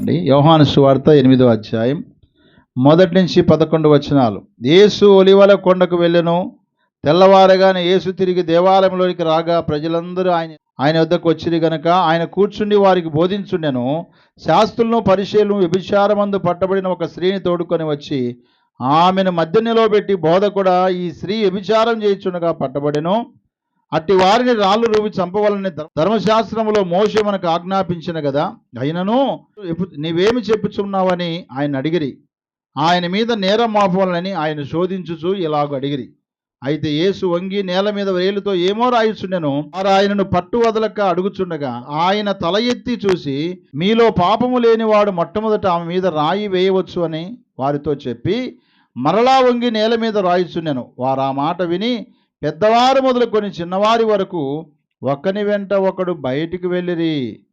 చూడండి యోహాను సువార్త ఎనిమిదో అధ్యాయం మొదటి నుంచి పదకొండు వచనాలు. యేసు ఒలివల కొండకు వెళ్ళెను. తెల్లవారగానే యేసు తిరిగి దేవాలయంలోనికి రాగా ప్రజలందరూ ఆయన ఆయన వద్దకు వచ్చిరి గనక ఆయన కూర్చుండి వారికి బోధించుండెను. శాస్త్రులను పరిశీలను వ్యభిచారమందు పట్టబడిన ఒక స్త్రీని తోడుకొని వచ్చి ఆమెను మధ్య నిలవబెట్టి బోధ కూడా ఈ స్త్రీ వ్యభిచారం చేయించుండగా పట్టబడెను. అట్టి వారిని రాళ్ళు రూపి చంపవాలని ధర్మశాస్త్రములో మోసే మనకు ఆజ్ఞాపించిన కదా అయినను నీవేమి చెప్పుచున్నావని ఆయన అడిగిరి. ఆయన మీద నేరం మాపవాలని ఆయన శోధించుచు ఇలాగ అడిగిరి. అయితే యేసు వంగి నేల మీద వేలుతో ఏమో రాయిచుండెను వారు ఆయనను పట్టు వదలక అడుగుచుండగా ఆయన తల ఎత్తి చూసి మీలో పాపము లేనివాడు మొట్టమొదట ఆమె మీద రాయి వేయవచ్చు అని వారితో చెప్పి మరలా వంగి నేల మీద రాయిచుండెను. వారు ఆ మాట విని పెద్దవారు మొదలుకొని చిన్నవారి వరకు ఒకని వెంట ఒకడు బయటికి వెళ్ళిరి.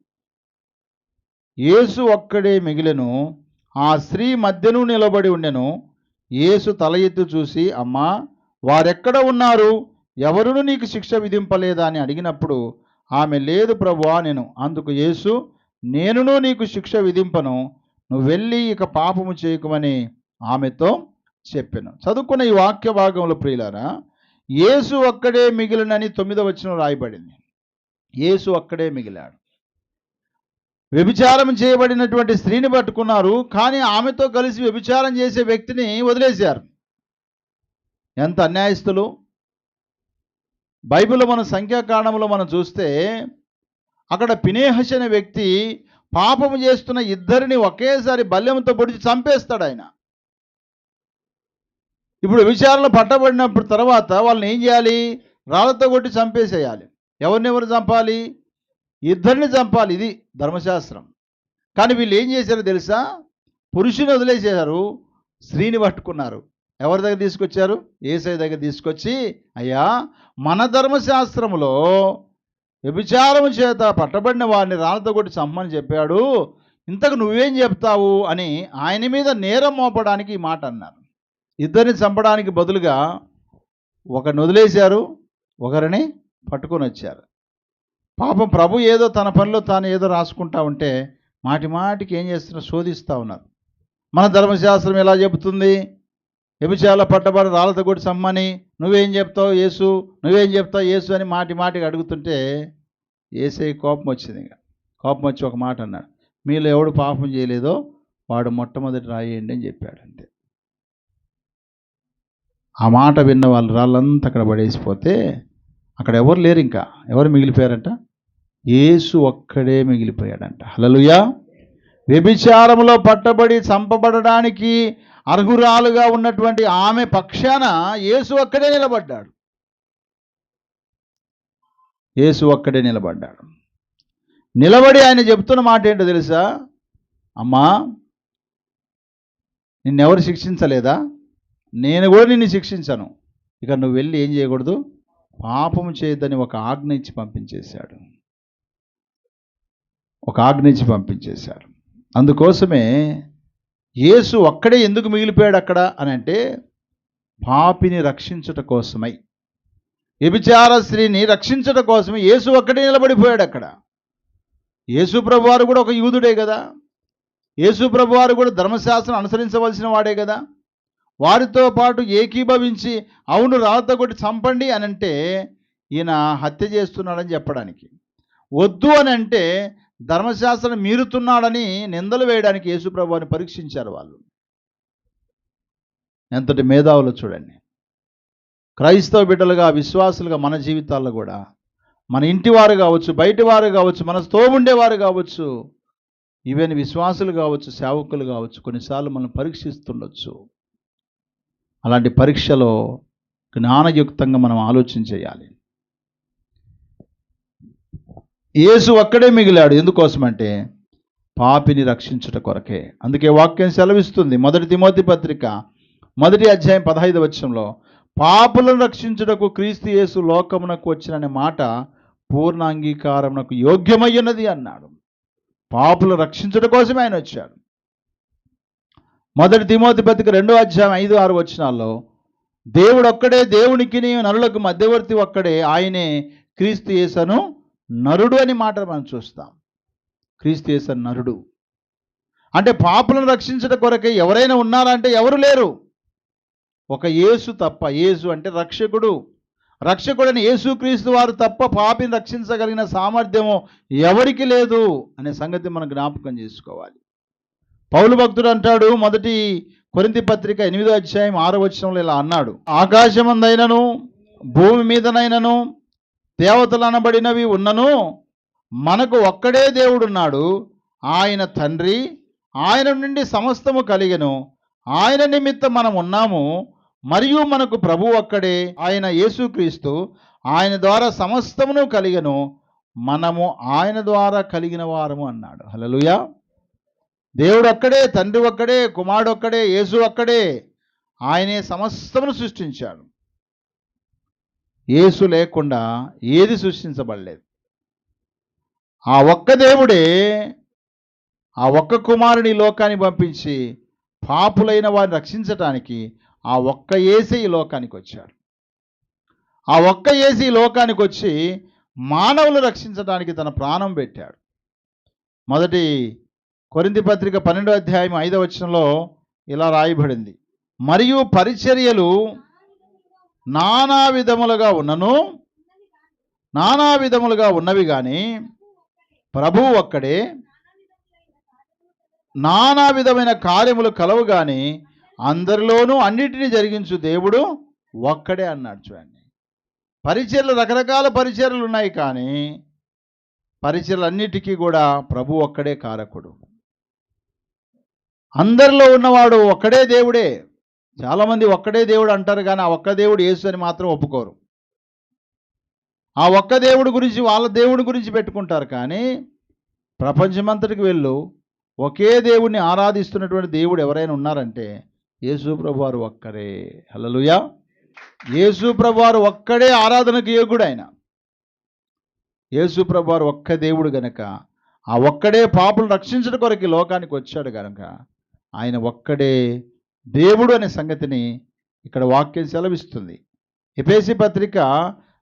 యేసు ఒక్కడే మిగిలెను. ఆ స్త్రీ మధ్యను నిలబడి ఉండెను. యేసు తల ఎత్తి చూసి అమ్మా వారెక్కడ ఉన్నారు? ఎవరును నీకు శిక్ష విధింపలేదా? అని అడిగినప్పుడు ఆమె లేదు ప్రభువా నేను. అందుకు యేసు నేనును నీకు శిక్ష విధింపను. నువ్వు వెళ్ళి ఇక పాపము చేయకుమని ఆమెతో చెప్పాను. చదువుకున్న ఈ వాక్య భాగంలో ప్రియులారా యేసు ఒక్కడే మిగిలినని తొమ్మిదో వచ్చిన రాయబడింది. యేసు ఒక్కడే మిగిలాడు. వ్యభిచారం చేయబడినటువంటి స్త్రీని పట్టుకున్నారు కానీ ఆమెతో కలిసి వ్యభిచారం చేసే వ్యక్తిని వదిలేశారు. ఎంత అన్యాయస్తులు! బైబిల్ మన సంఖ్యాకారణంలో మనం చూస్తే అక్కడ పినేహస్ అనే వ్యక్తి పాపము చేస్తున్న ఇద్దరిని ఒకేసారి బల్యంతో పొడిచి చంపేస్తాడు ఆయన. ఇప్పుడు విచారణ పట్టబడినప్పుడు తర్వాత వాళ్ళని ఏం చేయాలి? రాళ్ళతో కొట్టి చంపేసేయాలి. ఎవరిని ఎవరు చంపాలి? ఇద్దరిని చంపాలి. ఇది ధర్మశాస్త్రం. కానీ వీళ్ళు ఏం చేశారో తెలుసా? పురుషుని వదిలేసేశారు. స్త్రీని పట్టుకున్నారు. ఎవరి దగ్గర తీసుకొచ్చారు? ఏసై దగ్గర తీసుకొచ్చి అయ్యా మన ధర్మశాస్త్రంలో వ్యభిచారము చేత పట్టబడిన వారిని రాళ్ళతో కొట్టి చంపమని చెప్పాడు. ఇంతకు నువ్వేం చెప్తావు? అని ఆయన మీద నేరం మోపడానికి ఈ మాట అన్నారు. ఇద్దరిని చంపడానికి బదులుగా ఒకరిని వదిలేశారు ఒకరిని పట్టుకొని వచ్చారు. పాపం ప్రభు ఏదో తన పనిలో తాను ఏదో రాసుకుంటా ఉంటే మాటి మాటికి ఏం చేస్తున్నా శోధిస్తూ ఉన్నారు. మన ధర్మశాస్త్రం ఎలా చెబుతుంది? వ్యభిచారాల పట్టబడి రాళ్ళతో కూడి సమ్మని నువ్వేం చెప్తావు యేసు? నువ్వేం చెప్తావు యేసు అని మాటి మాటికి అడుగుతుంటే ఏసే కోపం వచ్చింది ఇక. కోపం వచ్చి ఒక మాట అన్నాడు. మీలో ఎవడు పాపం చేయలేదో వాడు మొట్టమొదటి రాయండి అని చెప్పాడు అంతే. ఆ మాట విన్న వాళ్ళు రాళ్ళంతా అక్కడ పడేసిపోతే అక్కడ ఎవరు లేరు ఇంకా. ఎవరు మిగిలిపోయారంట? యేసు ఒక్కడే మిగిలిపోయాడంట. హలలుయా వ్యభిచారంలో పట్టబడి చంపబడడానికి అర్హురాలుగా ఉన్నటువంటి ఆమె పక్షాన యేసు ఒక్కడే నిలబడ్డాడు. యేసు ఒక్కడే నిలబడ్డాడు. నిలబడి ఆయన చెప్తున్న మాట ఏంటో తెలుసా? అమ్మా నిన్నెవరు శిక్షించలేదా? నేను కూడా నిన్ను శిక్షించను. ఇక నువ్వు వెళ్ళి ఏం చేయకూడదు? పాపము చేయొద్దని ఒక ఆజ్ఞ ఇచ్చి పంపించేశాడు. ఒక ఆజ్ఞ ఇచ్చి పంపించేశాడు. అందుకోసమే యేసు ఒక్కడే ఎందుకు మిగిలిపోయాడు అక్కడ అని అంటే పాపిని రక్షించుట కోసమై. వ్యభిచార స్త్రీని రక్షించుట కోసమే యేసు ఒక్కడే నిలబడిపోయాడు అక్కడ. యేసు ప్రభువారు కూడా ఒక యూదుడే కదా. యేసు ప్రభువారు కూడా ధర్మశాస్త్రం అనుసరించవలసిన వాడే కదా. వారితో పాటు ఏకీభవించి అవును రాత కొట్టి చంపండి అని అంటే ఈయన హత్య చేస్తున్నాడని చెప్పడానికి. వద్దు అని అంటే ధర్మశాస్త్రం మీరుతున్నాడని నిందలు వేయడానికి యేసుప్రభుని పరీక్షించారు వాళ్ళు. ఎంతటి మేధావులు చూడండి. క్రైస్తవ బిడ్డలుగా విశ్వాసులుగా మన జీవితాల్లో కూడా మన ఇంటి వారు కావచ్చు బయటి వారు కావచ్చు మన ఉండేవారు కావచ్చు ఈవెన్ విశ్వాసులు కావచ్చు సేవకులు కావచ్చు కొన్నిసార్లు మనం పరీక్షిస్తుండొచ్చు. అలాంటి పరీక్షలో జ్ఞానయుక్తంగా మనం ఆలోచన చేయాలి. యేసు ఒక్కడే మిగిలాడు. ఎందుకోసమంటే పాపిని రక్షించుట కొరకే. అందుకే వాక్యం సెలవిస్తుంది. మొదటి తిమోతి పత్రిక మొదటి అధ్యాయం పదహైదు వచ్చంలో పాపులను రక్షించుటకు క్రీస్తు యేసు లోకమునకు వచ్చిననే మాట పూర్ణ అంగీకారమునకు యోగ్యమయ్యున్నది అన్నాడు. పాపులు రక్షించుట కోసమే ఆయన వచ్చాడు. మొదటి తిమోతి పత్రిక రెండో అధ్యాయం ఐదు ఆరు వచనాల్లో దేవుడు ఒక్కడే దేవునికి నరులకు మధ్యవర్తి ఒక్కడే ఆయనే క్రీస్తు యేసను నరుడు అని మాట మనం చూస్తాం. క్రీస్తు యేసను నరుడు. అంటే పాపులను రక్షించడం కొరకే ఎవరైనా ఉన్నారంటే ఎవరు లేరు. ఒక యేసు తప్ప యేసు అంటే రక్షకుడు. రక్షకుడని యేసుక్రీస్తు వారు తప్ప పాపిని రక్షించగలిగిన సామర్థ్యము ఎవరికి లేదు అనే సంగతి మనం జ్ఞాపకం చేసుకోవాలి. పౌలు భక్తుడు అంటాడు మొదటి కొరింతి పత్రిక ఎనిమిదో అధ్యాయం ఆరో వచనంలో ఇలా అన్నాడు ఆకాశమందైనను భూమి మీదనైనను దేవతలు అనబడినవి ఉన్నను మనకు ఒక్కడే దేవుడున్నాడు ఆయన తండ్రి ఆయన నుండి సమస్తము కలిగెను ఆయన నిమిత్తం మనం ఉన్నాము మరియు మనకు ప్రభు ఒక్కడే ఆయన యేసుక్రీస్తు ఆయన ద్వారా సమస్తమును కలిగను మనము ఆయన ద్వారా కలిగిన వారము అన్నాడు. హలలుయా దేవుడు ఒక్కడే తండ్రి ఒక్కడే కుమారుడు ఒక్కడే యేసు ఒక్కడే. ఆయనే సమస్తమును సృష్టించాడు. యేసు లేకుండా ఏది సృష్టించబడలేదు. ఆ ఒక్క దేవుడే ఆ ఒక్క కుమారుని లోకాన్ని పంపించి పాపులైన వారిని రక్షించటానికి ఆ ఒక్క ఏసీ ఈ లోకానికి వచ్చాడు. ఆ ఒక్క ఏసీ లోకానికి వచ్చి మానవులు రక్షించడానికి తన ప్రాణం పెట్టాడు. మొదటి కొరింది పత్రిక పన్నెండో అధ్యాయం ఐదవ వచనంలో ఇలా రాయబడింది. మరియు పరిచర్యలు నానా విధములుగా ఉన్నను నానా విధములుగా ఉన్నవి కానీ ప్రభువు ఒక్కడే. నానా విధమైన కార్యములు కలవు కానీ అందరిలోనూ అన్నిటినీ జరిగించు దేవుడు ఒక్కడే అన్నాడు చూడండి. పరిచర్లు రకరకాల పరిచర్లు ఉన్నాయి కానీ పరిచర్లన్నిటికీ కూడా ప్రభు ఒక్కడే కారకుడు. అందరిలో ఉన్నవాడు ఒక్కడే దేవుడే. చాలామంది ఒక్కడే దేవుడు అంటారు కానీ ఆ ఒక్క దేవుడు యేసు అని మాత్రం ఒప్పుకోరు. ఆ ఒక్క దేవుడి గురించి వాళ్ళ దేవుడి గురించి పెట్టుకుంటారు కానీ ప్రపంచమంతటికి వెళ్ళు. ఒకే దేవుడిని ఆరాధిస్తున్నటువంటి దేవుడు ఎవరైనా ఉన్నారంటే యేసు ప్రభు వారు ఒక్కరే. హలలుయా యేసు ప్రభు వారు ఒక్కడే ఆరాధనకు యోగుడు ఆయన యేసు ప్రభు వారు ఒక్క దేవుడు గనక ఆ ఒక్కడే పాపులు రక్షించడం కొరకు లోకానికి వచ్చాడు గనక ఆయన ఒక్కడే దేవుడు అనే సంగతిని ఇక్కడ వాక్యం సెలవిస్తుంది. ఎపేసి పత్రిక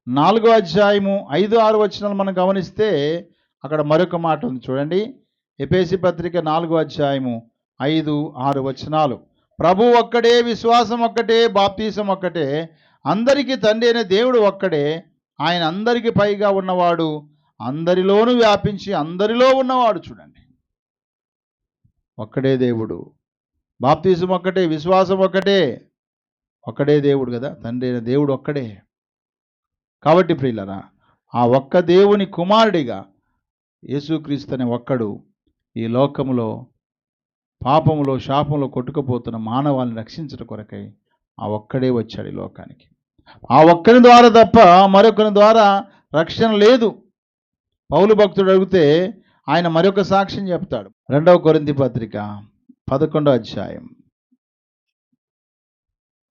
నాలుగో అధ్యాయము ఐదు ఆరు వచనాలు మనం గమనిస్తే అక్కడ మరొక మాట ఉంది. చూడండి. ఎపేసి పత్రిక నాలుగో అధ్యాయము ఐదు ఆరు వచనాలు. ప్రభు ఒక్కడే విశ్వాసం ఒక్కటే బాప్తీసం ఒక్కటే అందరికీ తండ్రి అయిన దేవుడు ఒక్కడే ఆయన అందరికీ పైగా ఉన్నవాడు అందరిలోనూ వ్యాపించి అందరిలో ఉన్నవాడు చూడండి. ఒక్కడే దేవుడు. బాప్తీసం ఒక్కటే విశ్వాసం ఒక్కటే. ఒక్కడే దేవుడు కదా తండ్రి అయిన దేవుడు ఒక్కడే. కాబట్టి ప్రియులరా ఆ ఒక్క దేవుని కుమారుడిగా యేసుక్రీస్తు అనే ఒక్కడు ఈ లోకములో పాపములో శాపంలో కొట్టుకుపోతున్న మానవాళ్ళని రక్షించడం కొరకై ఆ ఒక్కడే వచ్చాడు ఈ లోకానికి. ఆ ఒక్కని ద్వారా తప్ప మరొకరి ద్వారా రక్షణ లేదు. పౌలు భక్తుడు అడిగితే ఆయన మరొక సాక్ష్యం చెప్తాడు. రెండవ కొరింది పత్రిక పదకొండో అధ్యాయం.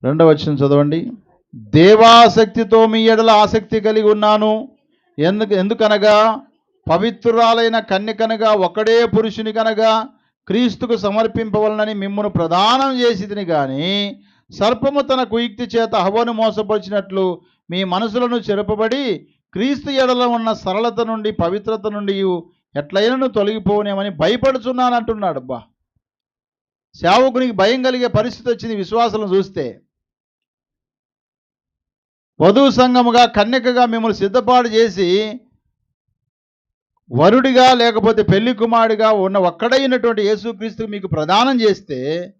రెండవ వచ్చిన చదవండి. దేవాసక్తితో మీ ఎడల ఆసక్తి కలిగి ఉన్నాను. ఎందుకు ఎందుకనగా? పవిత్రురాలైన కన్యకనగా ఒకడే పురుషుని కనగా క్రీస్తుకు సమర్పింపవలనని మిమ్మను ప్రదానం చేసిదిని కానీ సర్పము తన కుయుక్తి చేత హవను మోసపరిచినట్లు మీ మనసులను చెరపబడి క్రీస్తు ఎడల ఉన్న సరళత నుండి పవిత్రత నుండి ఎట్లయినను తొలగిపోనేమని భయపడుచున్నాను అంటున్నాడు అబ్బా. సేవకునికి భయం కలిగే పరిస్థితి వచ్చింది విశ్వాసం చూస్తే. వధువు సంఘముగా కన్యకగా మిమ్మల్ని సిద్ధపాటు చేసి వరుడిగా లేకపోతే పెళ్ళి కుమారుడిగా ఉన్న ఒక్కడైనటువంటి యేసుక్రీస్తు మీకు ప్రదానం చేస్తే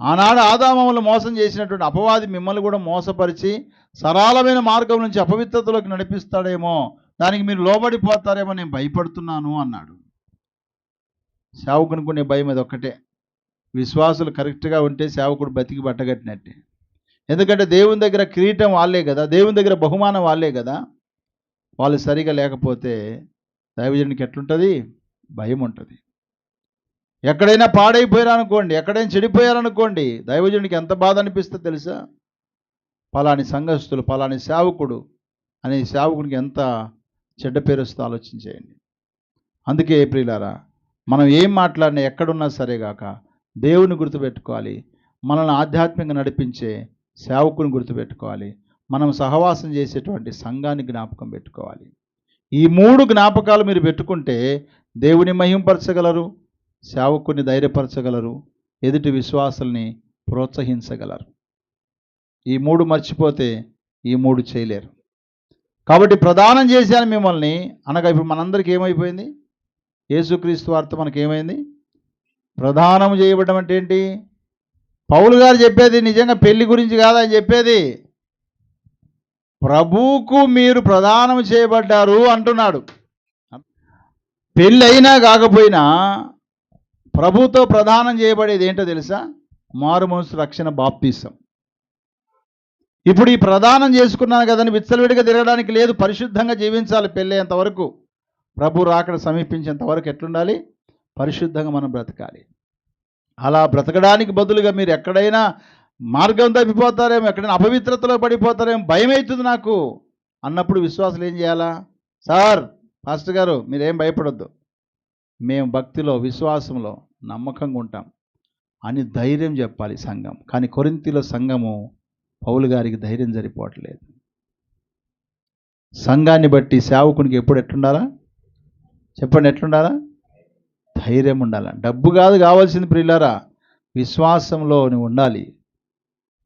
ఆనాడు ఆదామములు మోసం చేసినటువంటి అపవాది మిమ్మల్ని కూడా మోసపరిచి సరళమైన మార్గం నుంచి అపవిత్రతలోకి నడిపిస్తాడేమో దానికి మీరు లోబడిపోతారేమో నేను భయపడుతున్నాను అన్నాడు. సేవకునికి ఉండే భయం అది ఒక్కటే. విశ్వాసులు కరెక్ట్గా ఉంటే సేవకుడు బతికి బట్టగట్టినట్టే. ఎందుకంటే దేవుని దగ్గర కిరీటం వాళ్ళే కదా దేవుని దగ్గర బహుమానం వాళ్ళే కదా. వాళ్ళు సరిగా లేకపోతే దైవజనునికి ఎట్లుంటుంది? భయం ఉంటుంది. ఎక్కడైనా పాడైపోయారనుకోండి ఎక్కడైనా చెడిపోయారనుకోండి దైవజనుడికి ఎంత బాధ అనిపిస్తుంది తెలుసా? పలాని సంఘస్థులు పలాని సేవకుడు అనే సేవకుడికి ఎంత చెడ్డ పేరు ఆలోచన చేయండి అందుకే ప్రియులారా మనం ఏం మాట్లాడినా ఎక్కడున్నా సరేగాక దేవుని గుర్తుపెట్టుకోవాలి. మనల్ని ఆధ్యాత్మికంగా నడిపించే సేవకుని గుర్తుపెట్టుకోవాలి. మనం సహవాసం చేసేటువంటి సంఘాన్ని జ్ఞాపకం పెట్టుకోవాలి. ఈ మూడు జ్ఞాపకాలు మీరు పెట్టుకుంటే దేవుని మహింపరచగలరు సేవకుని ధైర్యపరచగలరు ఎదుటి విశ్వాసుల్ని ప్రోత్సహించగలరు. ఈ మూడు మర్చిపోతే ఈ మూడు చేయలేరు. కాబట్టి ప్రదానం చేశాను మిమ్మల్ని. అనగా ఇప్పుడు మనందరికీ ఏమైపోయింది? యేసుక్రీస్తు వార్త మనకి ఏమైంది ప్రధానం చేయబడడం అంటే ఏంటి? పౌలు గారు చెప్పేది నిజంగా పెళ్ళి గురించి కాదని అని చెప్పేది. ప్రభువుకు మీరు ప్రదానం చేయబడ్డారు అంటున్నాడు. పెళ్ళి అయినా కాకపోయినా ప్రభుతో ప్రదానం చేయబడేది ఏంటో తెలుసా? మారు మనసు రక్షణ బాప్తీసం. ఇప్పుడు ఈ ప్రదానం చేసుకున్నాను కదని విచ్చలవిడిగా తిరగడానికి లేదు పరిశుద్ధంగా జీవించాలి పెళ్ళేంత వరకు ప్రభు రాకడ సమీపించేంత వరకు ఎట్లుండాలి? పరిశుద్ధంగా మనం బ్రతకాలి. అలా బ్రతకడానికి బదులుగా మీరు ఎక్కడైనా మార్గం తప్పిపోతారేమో ఎక్కడైనా అపవిత్రతలో పడిపోతారేమో భయం అవుతుంది నాకు అన్నప్పుడు విశ్వాసులు ఏం చేయాలా? సార్ పాస్టర్ గారు మీరేం భయపడొద్దు. మేము భక్తిలో విశ్వాసంలో నమ్మకంగా ఉంటాం. అని ధైర్యం చెప్పాలి సంఘం. కానీ కొరింతిలో సంఘము పౌలు గారికి ధైర్యం సరిపోవట్లేదు. సంఘాన్ని బట్టి సేవకునికి ఎప్పుడు ఎట్లుండాలా? చెప్పండి ఎట్లుండాలా? ధైర్యం ఉండాలి? డబ్బు కాదు కావాల్సింది ప్రియులారా విశ్వాసంలో నువ్వు ఉండాలి.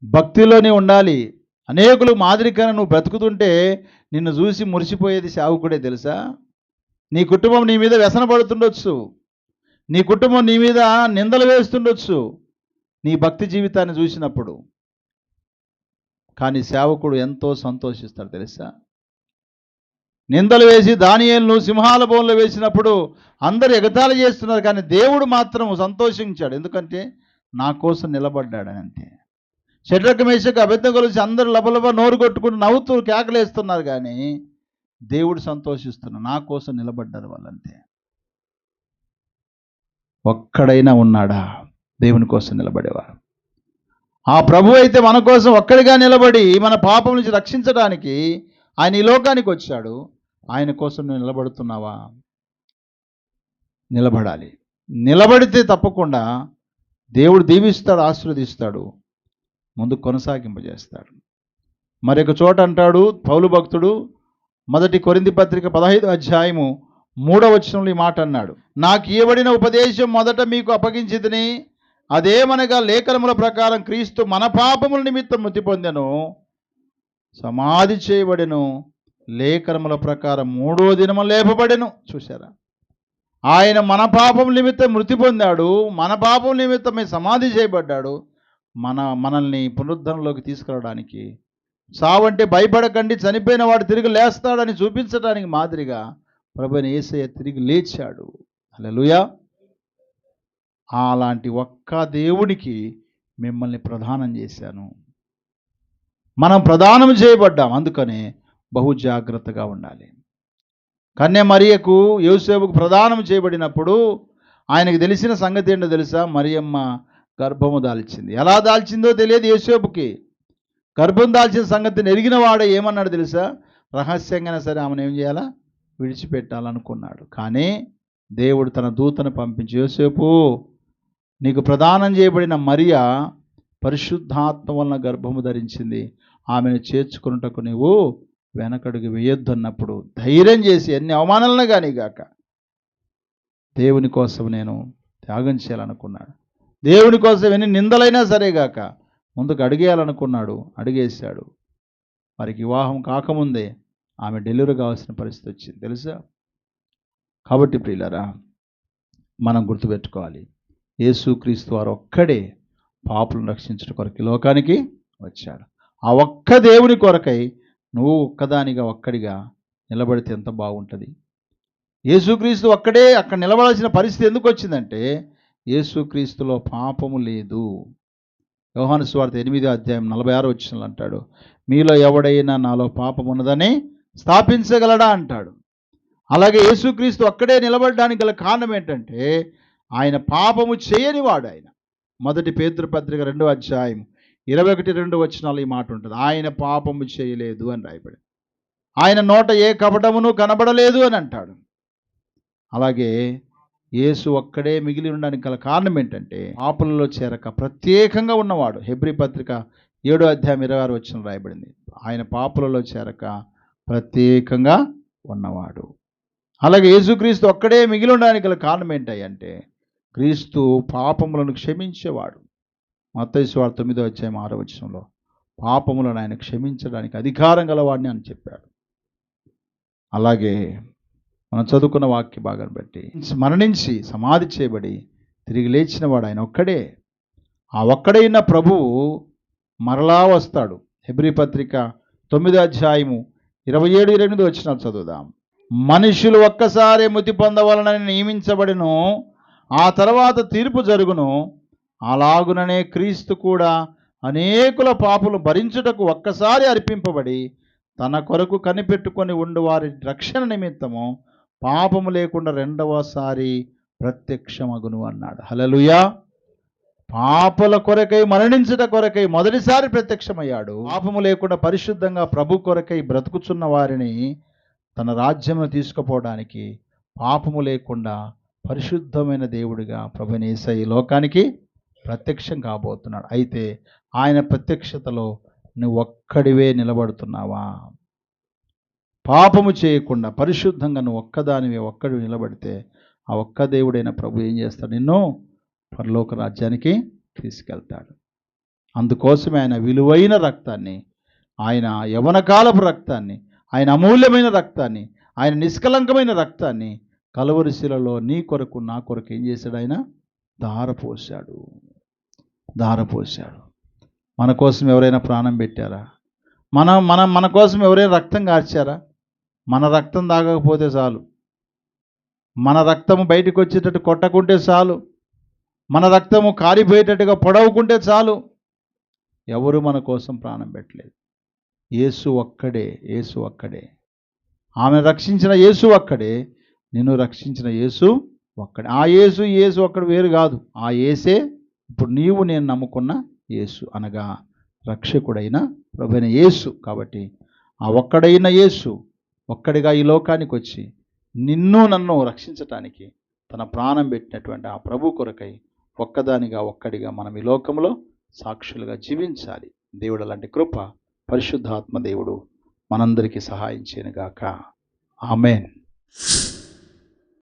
భక్తిలోనే ఉండాలి. అనేకులు మాదిరికైనా నువ్వు బ్రతుకుతుంటే నిన్ను చూసి మురిసిపోయేది సేవకుడే తెలుసా? నీ కుటుంబం నీ మీద వ్యసన పడుతుండొచ్చు నీ కుటుంబం నీ మీద నిందలు వేస్తుండొచ్చు. నీ భక్తి జీవితాన్ని చూసినప్పుడు. కానీ సేవకుడు ఎంతో సంతోషిస్తాడు తెలుసా? నిందలు వేసి దానియేలును సింహాల బోన్లు వేసినప్పుడు అందరు ఎగతాళి చేస్తున్నారు కానీ దేవుడు మాత్రం సంతోషించాడు. ఎందుకంటే నా కోసం నిలబడ్డాడని అంతే. షడ్రక మేషకు అబద్ధం కలిసి అందరూ లబలబ నోరు కొట్టుకుని నవ్వుతూ కేకలేస్తున్నారు కానీ దేవుడు సంతోషిస్తున్నాడు నా కోసం నిలబడ్డారు వాళ్ళంతే ఒక్కడైనా ఉన్నాడా? దేవుని కోసం నిలబడేవారు. ఆ ప్రభు అయితే మన కోసం ఒక్కడిగా నిలబడి మన పాపం నుంచి రక్షించడానికి ఆయన ఈ లోకానికి వచ్చాడు. ఆయన కోసం నువ్వు నిలబడుతున్నావా? నిలబడాలి. నిలబడితే తప్పకుండా దేవుడు దీవిస్తాడు ఆశీర్వదిస్తాడు ముందు కొనసాగింపజేస్తాడు. మరొక చోట అంటాడు పౌలు భక్తుడు మొదటి కొరింది పత్రిక పదహైదు అధ్యాయము మూడవ వచనంలో ఈ మాట అన్నాడు. నాకు ఇవ్వబడిన ఉపదేశం మొదట మీకు అప్పగించితిని అదేమనగా లేఖనముల ప్రకారం క్రీస్తు మన పాపముల నిమిత్తం మృతి పొందెను సమాధి చేయబడెను. లేఖనముల ప్రకారం మూడో దినము లేపబడెను. చూసారా ఆయన మన పాపం నిమిత్తం మృతి పొందాడు మన పాపం నిమిత్తమే సమాధి చేయబడ్డాడు. మన మనల్ని పునరుద్ధరణలోకి తీసుకురావడానికి. సావంటే భయపడకండి చనిపోయిన వాడు తిరిగి లేస్తాడని చూపించడానికి మాదిరిగా ప్రభుని ఏసయ్య తిరిగి లేచాడు. అలా అలాంటి ఒక్క దేవునికి మిమ్మల్ని ప్రదానం చేశాను. మనం ప్రదానం చేయబడ్డాం. అందుకనే బహు జాగ్రత్తగా ఉండాలి. కన్య మరియకు యోసేపుకు ప్రదానం చేయబడినప్పుడు ఆయనకు తెలిసిన సంగతి ఏంటో తెలుసా? మరియమ్మ గర్భము దాల్చింది. ఎలా దాల్చిందో తెలియదు యోసేపుకి. గర్భం దాల్చిన సంగతిని ఎరిగిన వాడే ఏమన్నాడు తెలుసా? రహస్యంగానే సరే ఆమెను ఏం చేయాలా? విడిచిపెట్టాలనుకున్నాడు. కానీ దేవుడు తన దూతను పంపించి యోసేపు నీకు ప్రదానం చేయబడిన మరియా పరిశుద్ధాత్మ వలన గర్భము ధరించింది. ఆమెను చేర్చుకున్నటకు నీవు వెనకడుగు వేయొద్దు అన్నప్పుడు ధైర్యం చేసి ఎన్ని అవమానాలను కానీ గాక దేవుని కోసం నేను త్యాగం చేయాలనుకున్నాడు. దేవుని కోసం ఎన్ని నిందలైనా సరేగాక ముందుకు అడిగేయాలనుకున్నాడు. అడిగేశాడు. వారికి వివాహం కాకముందే ఆమె డెలివరీ కావాల్సిన పరిస్థితి వచ్చింది. తెలుసా? కాబట్టి ప్రియులరా మనం గుర్తుపెట్టుకోవాలి. యేసుక్రీస్తు వారు ఒక్కడే పాపులను రక్షించడం కొరకు లోకానికి వచ్చాడు. ఆ ఒక్క దేవుని కొరకై నువ్వు ఒక్కదానిగా ఒక్కడిగా నిలబడితే ఎంత బాగుంటుంది? యేసుక్రీస్తు ఒక్కడే అక్కడ నిలబడాల్సిన పరిస్థితి ఎందుకు వచ్చిందంటే యేసుక్రీస్తులో పాపము లేదు. యోహాను స్వార్థ ఎనిమిదో అధ్యాయం నలభై ఆరు వచ్చినలు అంటాడు మీలో ఎవడైనా నాలో పాపం ఉన్నదని స్థాపించగలడా? అంటాడు. అలాగే యేసుక్రీస్తు అక్కడే నిలబడడానికి గల కారణం ఏంటంటే ఆయన పాపము చేయనివాడు ఆయన మొదటి పేతృపత్రిక రెండో అధ్యాయం ఇరవై ఒకటి రెండు వచనాలు ఈ మాట ఉంటుంది. ఆయన పాపము చేయలేదు అని రాయబడి ఆయన నోట ఏ కపటమును కనబడలేదు అని అంటాడు. అలాగే యేసు ఒక్కడే మిగిలి ఉండడానికి గల కారణం ఏంటంటే పాపలలో చేరక ప్రత్యేకంగా ఉన్నవాడు. హెబ్రి పత్రిక ఏడో అధ్యాయం ఇరవై ఆరు వచ్చిన రాయబడింది. ఆయన పాపులలో చేరక ప్రత్యేకంగా ఉన్నవాడు. అలాగే యేసుక్రీస్తు ఒక్కడే మిగిలి ఉండడానికి గల కారణం ఏంటంటే క్రీస్తు పాపములను క్షమించేవాడు. మత్తైసు తొమ్మిదో అధ్యాయం ఆరో వచనంలో పాపములను ఆయన క్షమించడానికి అధికారం గలవాడిని అని చెప్పాడు. అలాగే మనం చదువుకున్న వాక్య భాగాన్ని బట్టి మరణించి సమాధి చేయబడి తిరిగి లేచిన వాడు ఆయన ఒక్కడే. ఆ ఒక్కడైన ప్రభువు మరలా వస్తాడు. హెబ్రి పత్రిక తొమ్మిదో అధ్యాయము ఇరవై ఏడు ఇరవై ఎనిమిది వచ్చిన చదువుదాం. మనుషులు ఒక్కసారి మృతి పొందవలనని నియమించబడిను. ఆ తర్వాత తీర్పు జరుగును. అలాగుననే క్రీస్తు కూడా అనేకుల పాపులు భరించుటకు ఒక్కసారి అర్పింపబడి తన కొరకు కనిపెట్టుకొని ఉండు వారి రక్షణ నిమిత్తము పాపము లేకుండా రెండవసారి ప్రత్యక్షమగును అన్నాడు. హలలుయా పాపల కొరకై మరణించుట కొరకై మొదటిసారి ప్రత్యక్షమయ్యాడు. పాపము లేకుండా పరిశుద్ధంగా ప్రభు కొరకై బ్రతుకుచున్న వారిని తన రాజ్యమును తీసుకుపోవడానికి పాపము లేకుండా పరిశుద్ధమైన దేవుడిగా ప్రభునేస ఈ లోకానికి ప్రత్యక్షం కాబోతున్నాడు. అయితే ఆయన ప్రత్యక్షతలో నువ్వు ఒక్కడివే నిలబడుతున్నావా? పాపము చేయకుండా పరిశుద్ధంగా నువ్వు ఒక్కదానివే ఒక్కడి నిలబడితే ఆ ఒక్క దేవుడైన ప్రభు ఏం చేస్తాడు? నిన్ను పరలోక రాజ్యానికి తీసుకెళ్తాడు. అందుకోసమే ఆయన విలువైన రక్తాన్ని ఆయన యవనకాలపు రక్తాన్ని ఆయన అమూల్యమైన రక్తాన్ని ఆయన నిష్కలంకమైన రక్తాన్ని కలవరిశిలలో నీ కొరకు నా కొరకు ఏం చేశాడు ఆయన? దారపోశాడు దారపోశాడు మన కోసం ఎవరైనా ప్రాణం పెట్టారా? మన మన మన కోసం ఎవరైనా రక్తం కార్చారా? మన రక్తం తాగకపోతే చాలు. మన రక్తము బయటకు వచ్చేటట్టు కొట్టకుంటే చాలు. మన రక్తము కారిపోయేటట్టుగా పొడవుకుంటే చాలు. ఎవరు మన కోసం ప్రాణం పెట్టలేదు. యేసు ఒక్కడే యేసు ఒక్కడే. ఆమె రక్షించిన యేసు ఒక్కడే. నిన్ను రక్షించిన యేసు ఒక్కడ. ఆ యేసు యేసు ఒక్కడ వేరు కాదు. ఆ యేసే ఇప్పుడు నీవు నేను నమ్ముకున్న యేసు అనగా రక్షకుడైన ప్రభైన యేసు. కాబట్టి ఆ ఒక్కడైన యేసు ఒక్కడిగా ఈ లోకానికి వచ్చి నిన్ను నన్ను రక్షించటానికి తన ప్రాణం పెట్టినటువంటి ఆ ప్రభు కొరకై ఒక్కదానిగా ఒక్కడిగా మనం ఈ లోకంలో సాక్షులుగా జీవించాలి. దేవుడు అలాంటి కృప పరిశుద్ధాత్మ దేవుడు మనందరికీ సహాయం చేయనుగాక. ఆమెన్.